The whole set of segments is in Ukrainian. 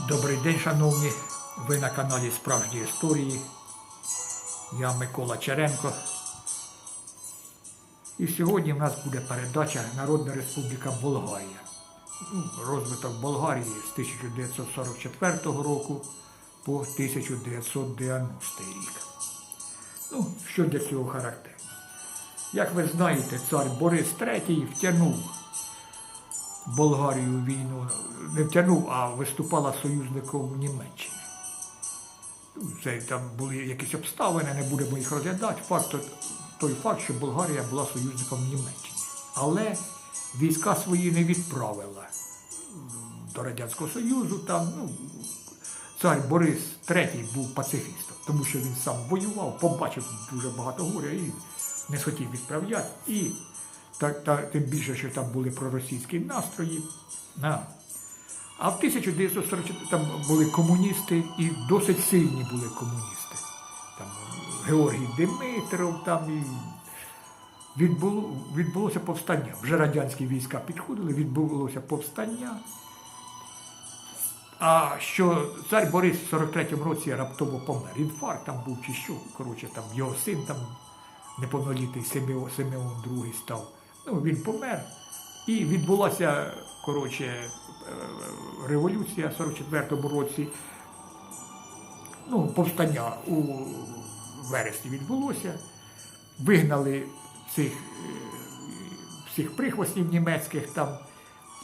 Добрий день, шановні. Ви на каналі Справжні історії. Я Микола Черенко. І сьогодні в нас буде передача Народна Республіка Болгарія. Ну, Розвиток Болгарії з 1944 року по 1990 рік. Ну, що для цього характерно? Як ви знаєте, цар Борис III втягнув Болгарію війну не втягнув, а виступала союзником Німеччини. Це там були якісь обставини, не будемо їх розглядати. Факт той факт, що Болгарія була союзником Німеччини. Але війська свої не відправила до Радянського Союзу. Там, ну, цар Борис III був пацифістом, тому що він сам воював, побачив дуже багато горя і не схотів відправляти. І та, та, тим більше, що там були проросійські настрої. На. А в 1944 там були комуністи і досить сильні були комуністи. Там Георгій Димитров, там і відбуло, відбулося повстання. Вже радянські війська підходили, відбулося повстання. А що цар Борис в 43-му році раптово помер. Інфаркт там був чи що, коротше, там його син там неповнолітний Симеон, Симеон II став. Ну, він помер. І відбулася, коротше, е, революція в 44-му році. Ну, повстання у вересні відбулося. Вигнали цих е, всіх прихвостнів німецьких там.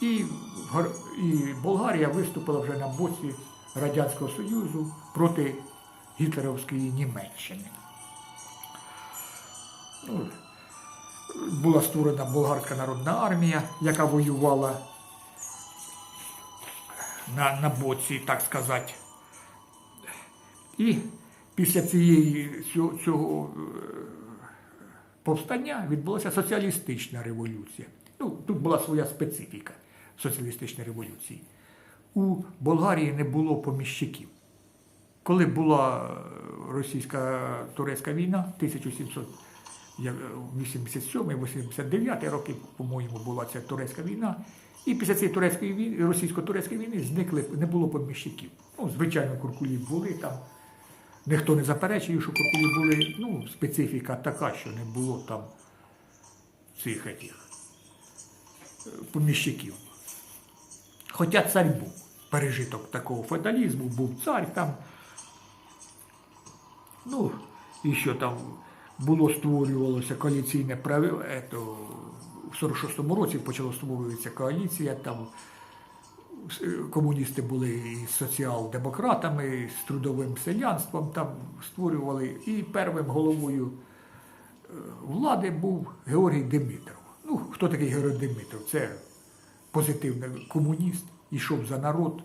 І, і Болгарія виступила вже на боці Радянського Союзу проти гітлерівської Німеччини. Ну, була створена Болгарська народна армія, яка воювала на, на боці, так сказати. І після цієї цього, цього е, повстання відбулася соціалістична революція. Ну, тут була своя специфіка соціалістичної революції. У Болгарії не було поміщиків. Коли була російсько-турецька війна, 1787-89 роки, по-моєму, була ця турецька війна. І після цієї турецької війни, російсько-турецької війни зникли, не було поміщиків. Ну, звичайно, куркулі були там. Ніхто не заперечує, що куркулі були, ну, специфіка така, що не було там цих етих, е, поміщиків. Хоча цар був пережиток такого феодалізму, був цар там. Ну, і що там було створювалося коаліційне право, ето, в 46-му році почала створюватися коаліція, там е, комуністи були і соціал-демократами, і з трудовим селянством там створювали. І первим головою е, влади був Георгій Димитров. Ну, хто такий Георгій Димитров? Це позитивний комуніст, ішов за народ.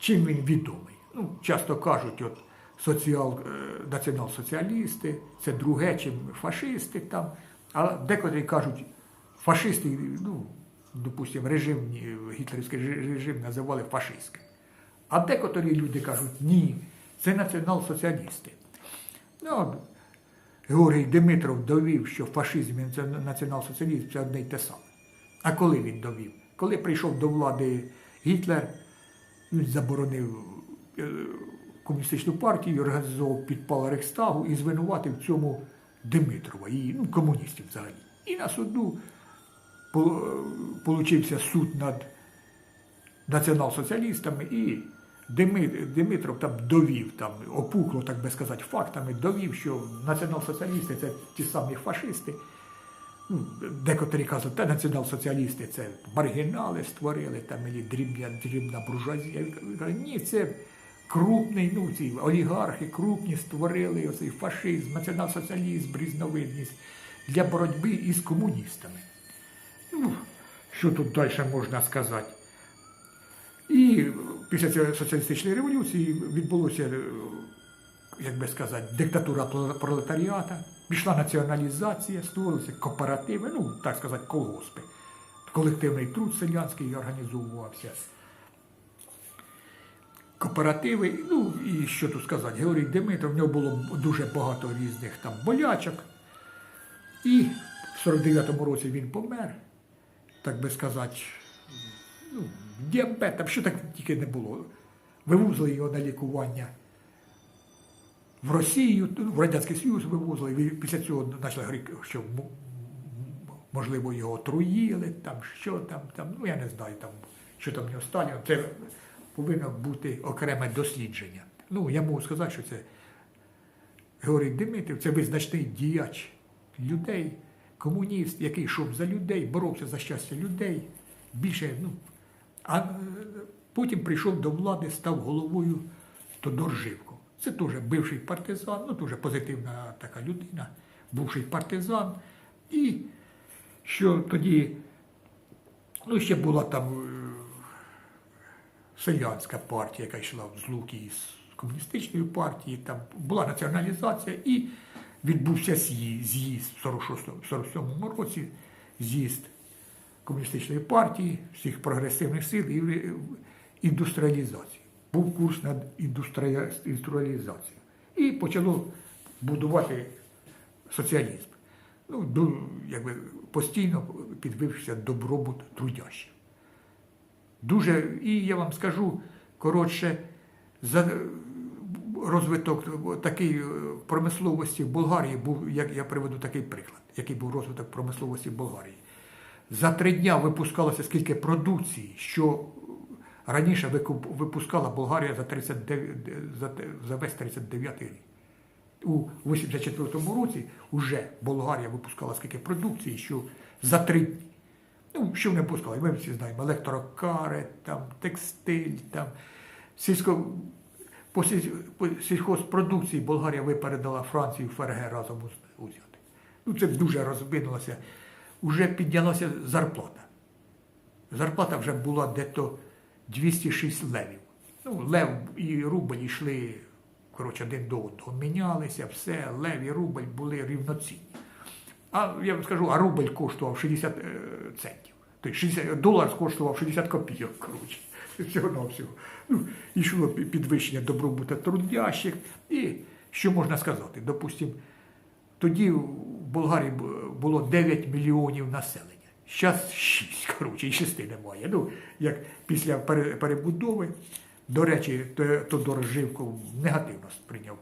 Чим він відомий? Ну, часто кажуть, от соціал, е, націонал-соціалісти, це друге, чим фашисти там. А декотрі кажуть, фашисти, ну, допустимо, режим, гітлерівський режим називали фашистським. А декотрі люди кажуть, ні, це націонал-соціалісти. Ну, Георгій Димитров довів, що фашизм і націонал-соціалізм це одне й те саме. А коли він довів? Коли прийшов до влади Гітлер, він заборонив е, комуністичну партію, організував підпал Рейхстагу і звинуватив в цьому Димитрова і ну, комуністів взагалі. І на суду е, получився суд над націонал-соціалістами, і Димитров там довів, там, опухло, так би сказати, фактами, довів, що націонал-соціалісти це ті самі фашисти. Ну, декотрі кажуть, та націонал-соціалісти це маргінали створили, там і дрібна, дрібна буржуазія. Ні, це крупний, ну ці олігархи крупні створили оцей фашизм, націонал-соціалізм, різновидність для боротьби із комуністами. Ну, що тут далі можна сказати? І після цієї соціалістичної революції відбулося, е, як би сказати, диктатура прол- пролетаріата, пішла націоналізація, створилися кооперативи, ну, так сказати, колгоспи. Колективний труд селянський організовувався. Кооперативи, ну і що тут сказати, Георгій Димитров, в нього було дуже багато різних там болячок. І в 49-му році він помер, так би сказати, ну, діабетом, що так тільки не було. вивозили його на лікування в Росію, в Радянський Союз вивозили. І після цього почали говорити, що можливо його отруїли, там що там, там, ну я не знаю там, що там в нього стало. Це повинно бути окреме дослідження. Ну, я можу сказати, що це Георгій Дмитрів це визначний діяч людей, комуніст, який йшов за людей, боровся за щастя людей. Більше, ну, а е, потім прийшов до влади, став головою Тодорживко. Це теж бивший партизан, ну дуже позитивна така людина, бувший партизан. І що тоді, ну ще була там е, селянська партія, яка йшла в злуки із комуністичної партії, там була націоналізація і відбувся з'їзд в 47-му році, з'їзд комуністичної партії, всіх прогресивних сил і індустріалізації. Був курс над індустрія- індустріалізацією. І почало будувати соціалізм. Ну, якби постійно підвищився добробут трудящих. Дуже, і я вам скажу, коротше, за розвиток такий е, промисловості в Болгарії був, як я приведу такий приклад, який був розвиток промисловості в Болгарії. За три дня випускалося скільки продукції, що раніше випускала Болгарія за, 39, за, за весь 39 рік. У 84-му році вже Болгарія випускала скільки продукції, що за три. Ну, що вони пускали? Ми всі знаємо, електрокари, там, текстиль, там, сільсько... по, сіль... по сільхозпродукції Болгарія випередила Францію ФРГ разом уз- узяти. Ну, це дуже розвинулося. Уже піднялася зарплата. Зарплата вже була дето 206 левів. Ну, лев і рубль йшли, коротше, один до одного. Мінялися, все, лев і рубль були рівноцінні. А я вам скажу, а рубль коштував 60 е, центів. Тобто 60, долар коштував 60 копійок, коротше. Всього на всього. Ну, йшло підвищення добробуту трудящих. І що можна сказати? Допустим, тоді в Болгарії було 9 мільйонів населення. Зараз 6, коротше, і 6 немає. Ну, як після пере- перебудови, до речі, Т- Тодор Живков негативно сприйняв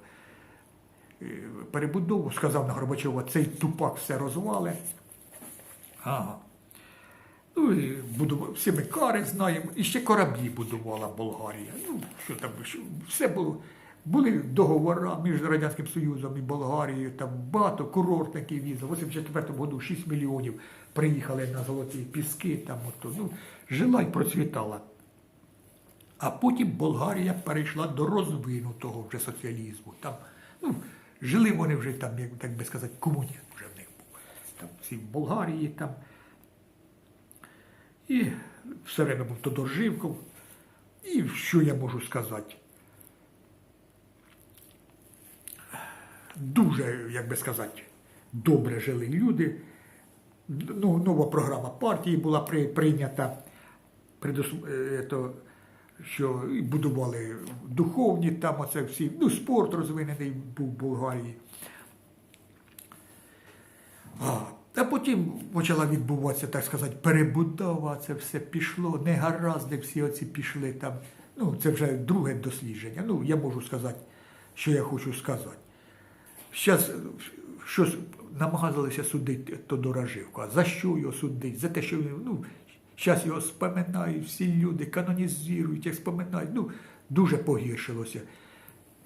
перебудову, сказав на Горбачова, цей тупак все розвале. Ага. Ну, і будував, всі ми кари знаємо, і ще кораблі будувала Болгарія. Ну, що там, що, все було. Були договори між Радянським Союзом і Болгарією, там багато курортників віза. У 84-му году 6 мільйонів приїхали на золоті піски, там ото, ну, жила і процвітала. А потім Болгарія перейшла до розвинутого вже соціалізму. Там, ну, жили вони вже там, як так би сказати, комунізм вже в них був. Там всі в Болгарії там. І все время був Тодор. І що я можу сказати? Дуже, як би сказати, добре жили люди. Ну, нова програма партії була при, прийнята, Предус- е, то, що будували духовні там оце всі, ну, спорт розвинений був в Болгарії. А, а потім почала відбуватися, так сказати, перебудова, це все пішло, негаразди всі оці пішли там. Ну, це вже друге дослідження. Ну, я можу сказати, що я хочу сказати. Зараз щось намагалися судити Тодора Живка. За що його судить? За те, що він, ну, зараз його споминають, всі люди канонізують, як споминають. Ну, дуже погіршилося.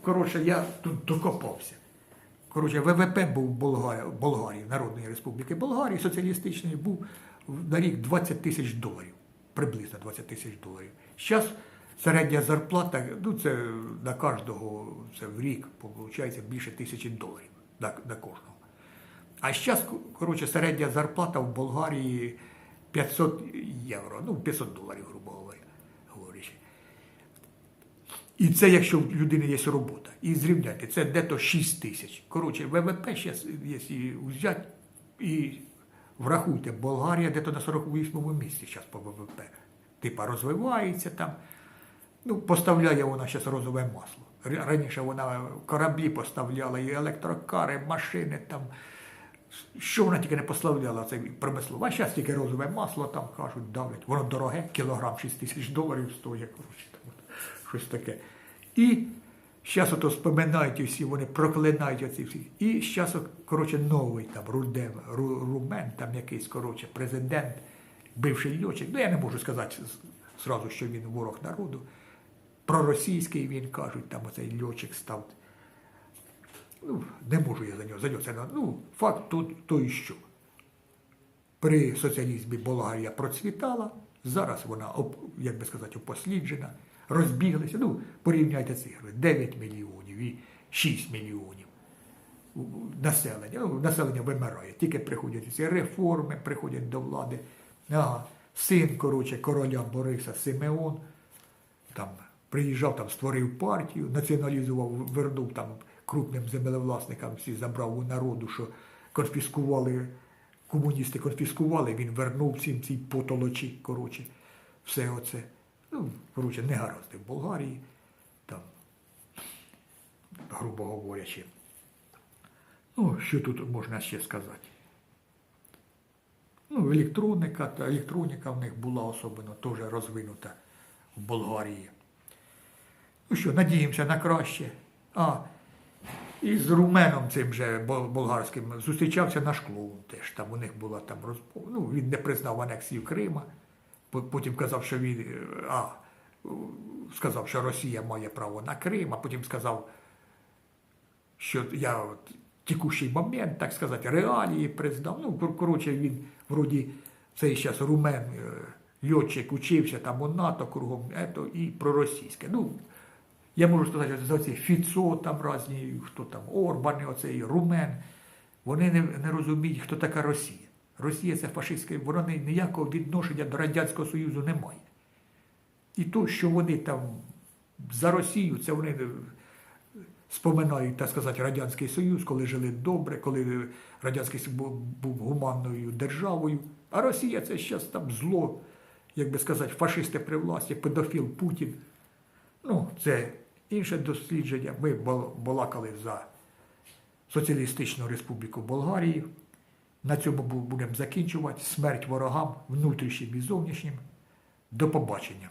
Коротше, я тут докопався. Коротше, ВВП був Болгарії, Болгарії, Народної Республіки Болгарії, соціалістичний, був на рік 20 тисяч доларів, приблизно 20 тисяч доларів. Зараз середня зарплата, ну це на кожного це в рік, виходить, більше тисячі доларів на, на кожного. А зараз, коротше, середня зарплата в Болгарії 500 євро, ну 500 доларів, грубо говоря, говорячи. І це якщо в людини є робота. І зрівняйте, це дето 6 тисяч. Коротше, ВВП зараз, якщо взяти і врахуйте, Болгарія дето на 48-му місці зараз по ВВП. Типа розвивається там. Ну, поставляє вона зараз розове масло. Раніше вона кораблі поставляла, і електрокари, машини там. Що вона тільки не поставляла, це промислово. А зараз тільки розове масло там кажуть, давлять. Воно дороге, кілограм 6 тисяч доларів стоїть. Коротше, там, щось таке. І зараз ото споминають усі, вони проклинають оці всі. І зараз, коротше, новий там Рудем, Ру- Румен, там якийсь, коротше, президент, бивший льотчик. Ну, я не можу сказати зразу, що він ворог народу. Проросійський він кажуть, там оцей льотчик став. Ну, не можу я за нього, за нього це, ну, факт то, то і що. При соціалізмі Болгарія процвітала, зараз вона, як би сказати, опосліджена, розбіглися. Ну, порівняйте цифри, 9 мільйонів і 6 мільйонів населення. Ну, населення вимирає. Тільки приходять ці реформи, приходять до влади. Ага, син, коротше, короля Бориса Симеон, там приїжджав, там створив партію, націоналізував, вернув там крупним землевласникам, всі забрав у народу, що конфіскували, комуністи конфіскували, він вернув всім ці потолочі, коротше, все оце. Ну, коротше, не гаразди в Болгарії, там, грубо говорячи. Ну, що тут можна ще сказати? Ну, електроніка, електроніка в них була особливо теж розвинута в Болгарії. Ну що, надіємося на краще. А, і з руменом цим же болгарським зустрічався наш клоун теж. Там у них була там розмова. Ну, він не признав анексію Крима. Потім казав, що він е, а, сказав, що Росія має право на Крим, а потім сказав, що я от, текущий момент, так сказати, реалії признав. Ну, коротше, він вроді цей зараз румен, е, льотчик учився там у НАТО кругом, ето, і проросійське. Ну, я можу сказати, що за ці Фіцо там разні, хто там, Орбани, оцей Румен, вони не, не розуміють, хто така Росія. Росія це фашистська, вона ні- ніякого відношення до Радянського Союзу не має. І то, що вони там за Росію, це вони е, споминають, так сказати, Радянський Союз, коли жили добре, коли Радянський Союз був гуманною державою. А Росія це зараз там зло, як би сказати, фашисти при власті, педофіл Путін. Ну, це інше дослідження. Ми балакали за Соціалістичну Республіку Болгарії. На цьому будемо закінчувати. Смерть ворогам, внутрішнім і зовнішнім. До побачення.